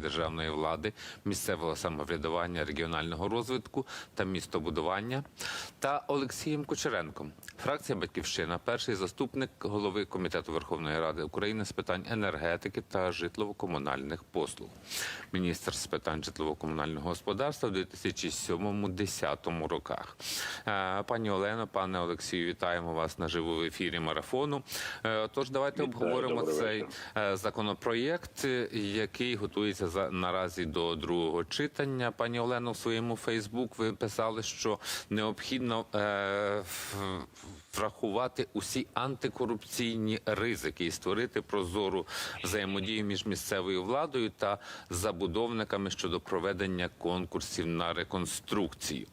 державної влади, місцевого самоврядування, регіонального розвитку та містобудування та Олексієм Кучеренком. Фракція Батьківщина, перший заступник голови комітету Верховної Ради України з питань енергетики та житлово-комунальних послуг, міністр з питань житлово-комунального господарства в 2007-2010 роках. Е, Пані Олено, пане Олексію, вітаємо вас наживо в ефірі марафону. Е, Тож давайте Вітаю, обговоримо цей е, законопроєкт, який готується за наразі до другого читання. Пані Олено, в своєму Фейсбук ви писали, що необхідно е, врахувати усі антикорупційні ризики і створити прозору взаємодію між місцевою владою та забудовниками щодо проведення конкурсів на реконструкцію.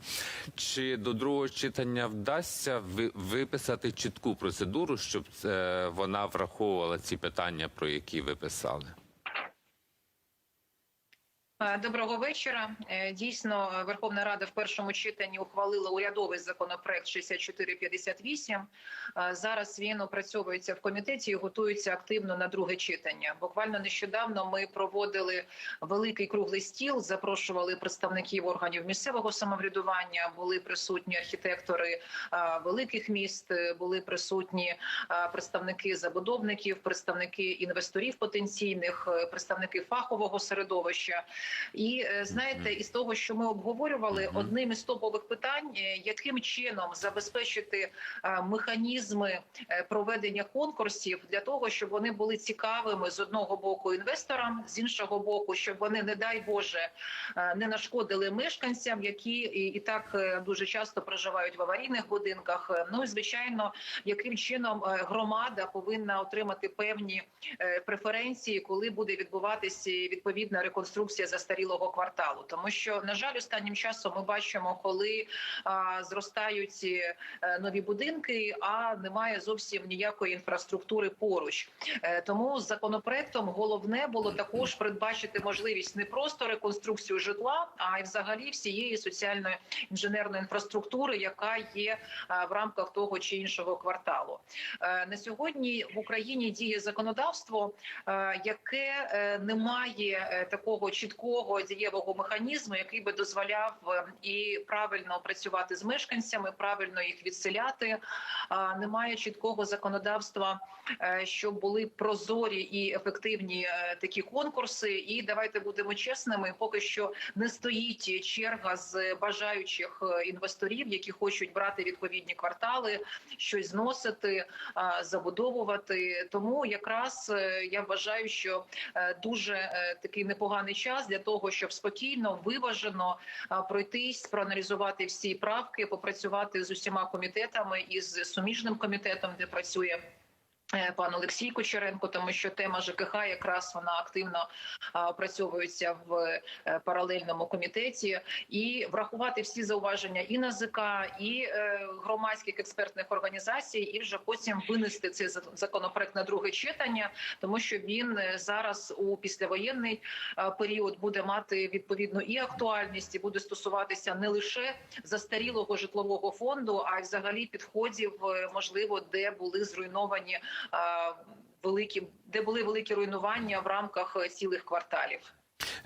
Чи до другого читання вдасться ви- виписати чітку процедуру, щоб е, вона враховувала ці питання, про які ви писали? Е, Доброго вечора. Е, Дійсно, Верховна Рада в першому читанні ухвалила урядовий законопроект 6458. Е, Зараз він опрацьовується в комітеті і готується активно на друге читання. Буквально нещодавно ми проводили великий круглий стіл, запрошували представників органів місцевого самоврядування. Були присутні архітектори великих міст, були присутні представники забудовників, представники інвесторів потенційних, представники фахового середовища. І е, знаєте, із того, що ми обговорювали, одним із топових питань, е, яким чином забезпечити е, механізми проведення конкурсів для того, щоб вони були цікавими з одного боку інвесторам, з іншого боку, щоб вони, не дай Боже, не нашкодили мешканцям, які і, так дуже часто проживають в аварійних будинках. Ну і звичайно, яким чином громада повинна отримати певні преференції, коли буде відбуватися відповідна реконструкція застарілого кварталу. Тому що на жаль, останнім часом ми бачимо, коли а, зростають е, нові будинки, а немає зовсім ніякої інфраструктури поруч. Е, Тому з законопроектом головне було також передбачити можливість не просто реконструкцію житла, а й взагалі всієї соціальної інженерної інфраструктури, яка є а, в рамках того чи іншого кварталу. Е, На сьогодні в Україні діє законодавство, е, яке е, не має е, такого чіткого дієвого механізму, який би дозволяв е, і правильно працювати з мешканцями, правильно їх відселяти. А, Немає чіткого законодавства, е, щоб були прозорі і ефективні е, такі конкурси. І давайте будемо чесними. Поки що не стоїть черга з бажаючих е, інвесторів, які хочуть брати відповідні квартали, щось зносити, забудовувати. Тому якраз е, я вважаю, що е, дуже е, такий непоганий час для того, щоб спокійно, виважено пройтись, проаналізувати всі правки, попрацювати з усіма комітетами і з суміжним комітетом, де працює. Е, Пан Олексій Кучеренко, тому що тема ЖКХ якраз вона активно опрацьовується в е, паралельному комітеті, і врахувати всі зауваження і НАЗК, і е, громадських експертних організацій, і вже потім винести цей законопроект на друге читання, тому що він зараз у післявоєнний період буде мати відповідну і актуальність, і буде стосуватися не лише застарілого житлового фонду, а й взагалі підходів, можливо, де були зруйновані великі, де були великі руйнування в рамках е, цілих кварталів.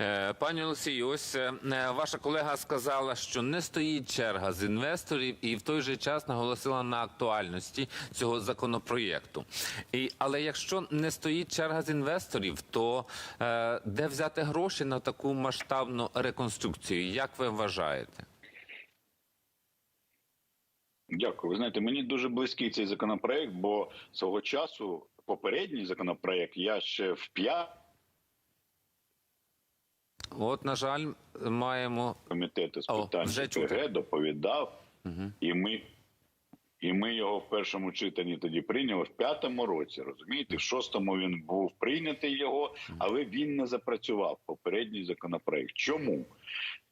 Е, Пані Олексію, ось е, ваша колега сказала, що не стоїть черга з інвесторів, і в той же час наголосила на актуальності цього законопроєкту. І але якщо не стоїть черга з інвесторів, то е, де взяти гроші на таку масштабну реконструкцію? Як ви вважаєте? Дякую. Ви знаєте, мені дуже близький цей законопроект, бо свого часу попередній законопроект я ще в п'ять От, на жаль, маємо комітету з питань вже доповідав, Мгм. і ми. І ми його в першому читанні тоді прийняли в п'ятому році. Розумієте, в шостому він був прийнятий його, але він не запрацював попередній законопроект. Чому?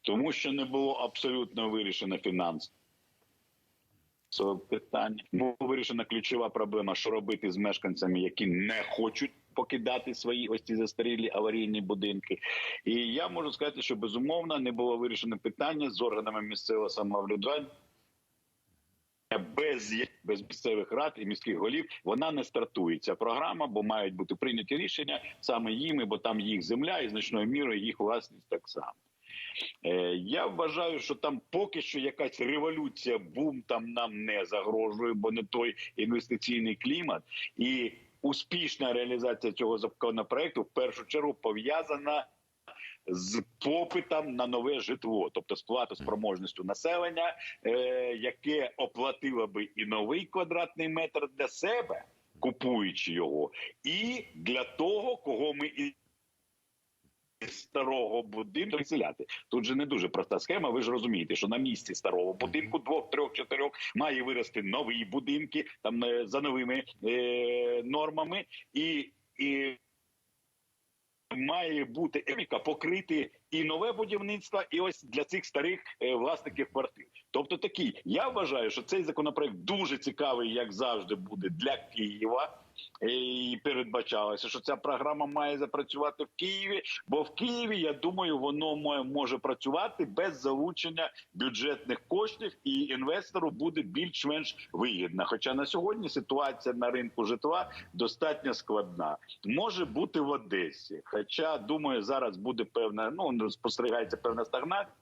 Тому що не було абсолютно вирішено фінансове питання. Була вирішена ключова проблема, що робити з мешканцями, які не хочуть покидати свої ось ці застарілі аварійні будинки. І я можу сказати, що безумовно не було вирішено питання з органами місцевого самоврядування. без, без місцевих рад і міських голів вона не стартується. Програма, бо мають бути прийняті рішення саме їми, бо там їх земля і значною мірою їх власність так само. Е, Я вважаю, що там поки що якась революція, бум там нам не загрожує, бо не той інвестиційний клімат, і успішна реалізація цього законопроекту в першу чергу пов'язана з попитом на нове житло, тобто з платоспроможністю населення, е, яке оплатило би і новий квадратний метр для себе, купуючи його, і для того, кого ми старого будинку виселяти. Тут же не дуже проста схема. Ви ж розумієте, що на місці старого будинку двох, трьох, чотирьох має вирости нові будинки там е, за новими е, нормами, і, і має бути економіка покрити і нове будівництво, і ось для цих старих е, власників квартир. Тобто такий, я вважаю, що цей законопроект дуже цікавий, як завжди, буде для Києва. Е, І передбачалося, що ця програма має запрацювати в Києві, бо в Києві, я думаю, воно мо- може працювати без залучення бюджетних коштів, і інвестору буде більш-менш вигідна. Хоча на сьогодні ситуація на ринку житла достатньо складна. Може бути в Одесі. Хоча думаю, зараз буде певна, ну спостерігається певна стагнація.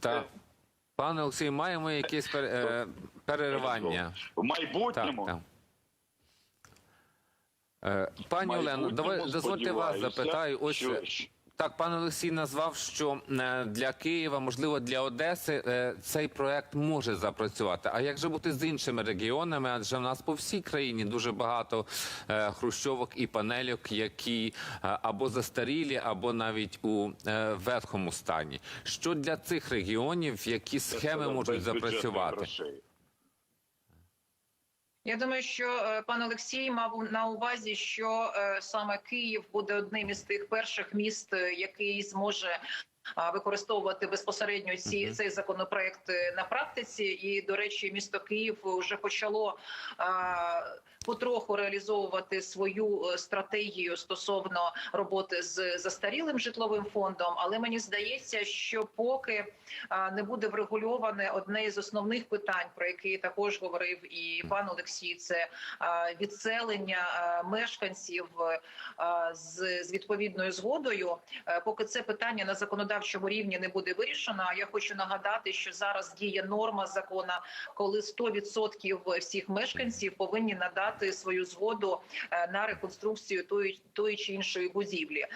Та пане Олексій, маємо якесь пер- е, переривання. В майбутньому Так, так. Е, Пані Олено, дозвольте вас запитаю. Ось що- е, так, пан Олексій назвав, що е, для Києва, можливо, для Одеси е, цей проект може запрацювати. А як же бути з іншими регіонами? Адже в нас по всій країні дуже багато е, хрущовок і панельок, які або застарілі, або навіть у ветхому стані. Що для цих регіонів, які схеми можуть запрацювати? грошей. Я думаю, що е, пан Олексій мав на увазі, що е, саме Київ буде одним із тих перших міст, е, який зможе. Використовувати безпосередньо ці цей законопроект е, на практиці, і до речі, місто Київ вже почало а, потроху реалізовувати свою е, стратегію стосовно роботи з застарілим житловим фондом. Але мені здається, що поки не буде врегульоване одне із основних питань, про які також говорив і пан Олексій, це відселення мешканців з, відповідною згодою. Е, Поки це питання на законодавчому рівні не буде вирішено. а Я хочу нагадати, що зараз діє норма закона, коли 100% всіх мешканців повинні надати свою згоду е, на реконструкцію тої, чи іншої будівлі. Е,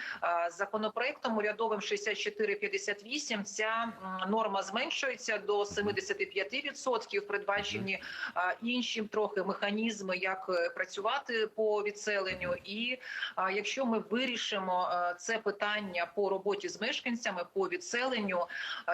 Законопроектом урядовим 6458 ця норма зменшується до 75%. Передбачені е, інші трохи механізми, як е, працювати по відселенню. І якщо ми вирішимо це питання по роботі з мешканцями, по відселенню,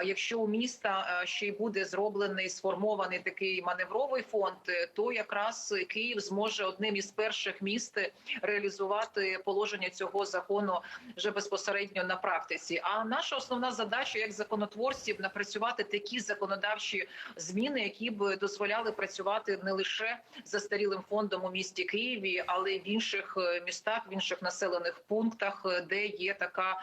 якщо у міста е, ще й буде зроблений сформований такий маневровий фонд, е, то якраз Київ зможе одним із перших міст реалізувати положення цього закону вже безпосередньо на практиці. А наша основна задача як законотворців напрацювати такі законодавчі зміни, які б дозволяли працювати не лише застарілим фондом у місті Києві, але й в інших е, містах, в інших населених пунктах, де є така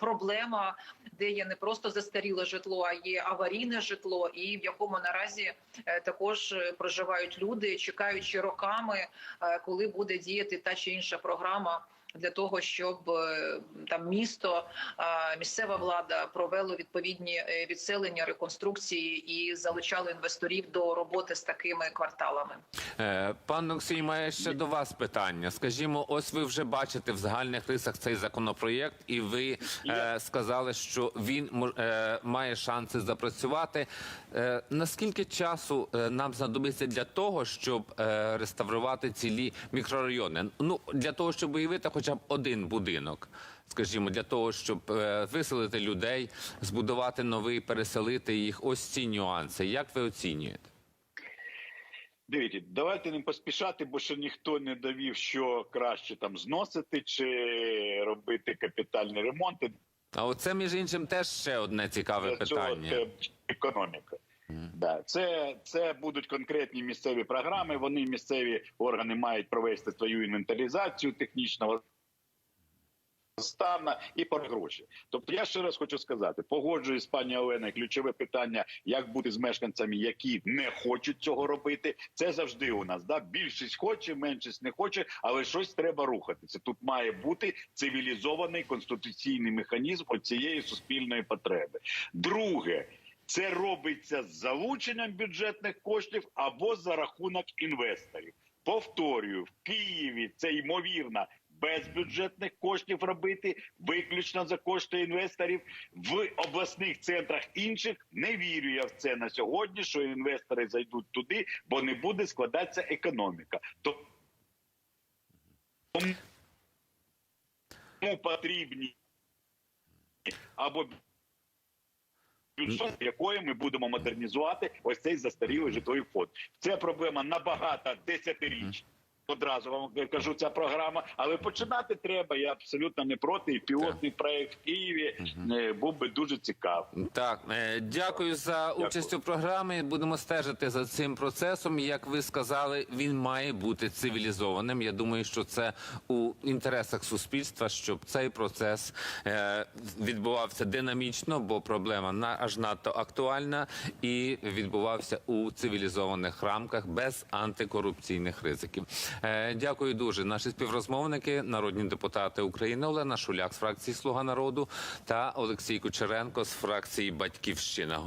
проблема, де є не просто застаріле житло, а є аварійне житло, і в якому наразі е, також е, проживають люди, чекаючи роками, е, коли буде діяти та чи інша програма. Для того щоб е, там місто, місцева влада провело відповідні е, відселення, реконструкції і залучало інвесторів до роботи з такими кварталами. Е, Пан Олексій має ще до вас питання. Скажімо, ось ви вже бачите в загальних рисах цей законопроєкт, і ви е, сказали, що він е, має шанси запрацювати. Е, наскільки часу нам знадобиться для того, щоб е, реставрувати цілі мікрорайони? Ну для того, щоб уявити хоча б один будинок. Скажімо, для того, щоб е, виселити людей, збудувати новий, переселити їх. Ось ці нюанси. Як ви оцінюєте? Дивіться, давайте не поспішати, бо ще ніхто не довів, що краще там зносити чи робити капітальні ремонти. А оце між іншим теж ще одне цікаве Для цього питання. треба економіка. Да, це, це будуть конкретні місцеві програми. Вони місцеві органи мають провести свою інвентаризацію технічного Казахстана і про гроші. Тобто, я ще раз хочу сказати: погоджуюсь з пані Оленою, ключове питання, як бути з мешканцями, які не хочуть цього робити. Це завжди у нас. Да? Більшість хоче, меншість не хоче, але щось треба рухатися. Тут має бути цивілізований конституційний механізм цієї суспільної потреби. Друге. Це робиться з залученням бюджетних коштів або за рахунок інвесторів. Повторюю, в Києві це ймовірно без бюджетних коштів робити, виключно за кошти інвесторів. В обласних центрах інших не вірю я в це на сьогодні, що інвестори зайдуть туди, бо не буде складатися економіка. Тому потрібні або бюджет, якої ми будемо модернізувати ось цей застарілий житловий фонд. Це проблема набагато десятиріч. Одразу вам кажу, ця програма, але починати треба. Я абсолютно не проти. І пілотний проект в Києві е, був би дуже цікавий. Так, е, дякую за участь у програмі. Будемо стежити за цим процесом. Як ви сказали, він має бути цивілізованим. Я думаю, що це у інтересах суспільства, щоб цей процес е, відбувався динамічно, бо проблема на аж надто актуальна, і відбувався у цивілізованих рамках без антикорупційних ризиків. Е, Дякую дуже. Наші співрозмовники, народні депутати України Олена Шуляк з фракції Слуга народу та Олексій Кучеренко з фракції Батьківщина.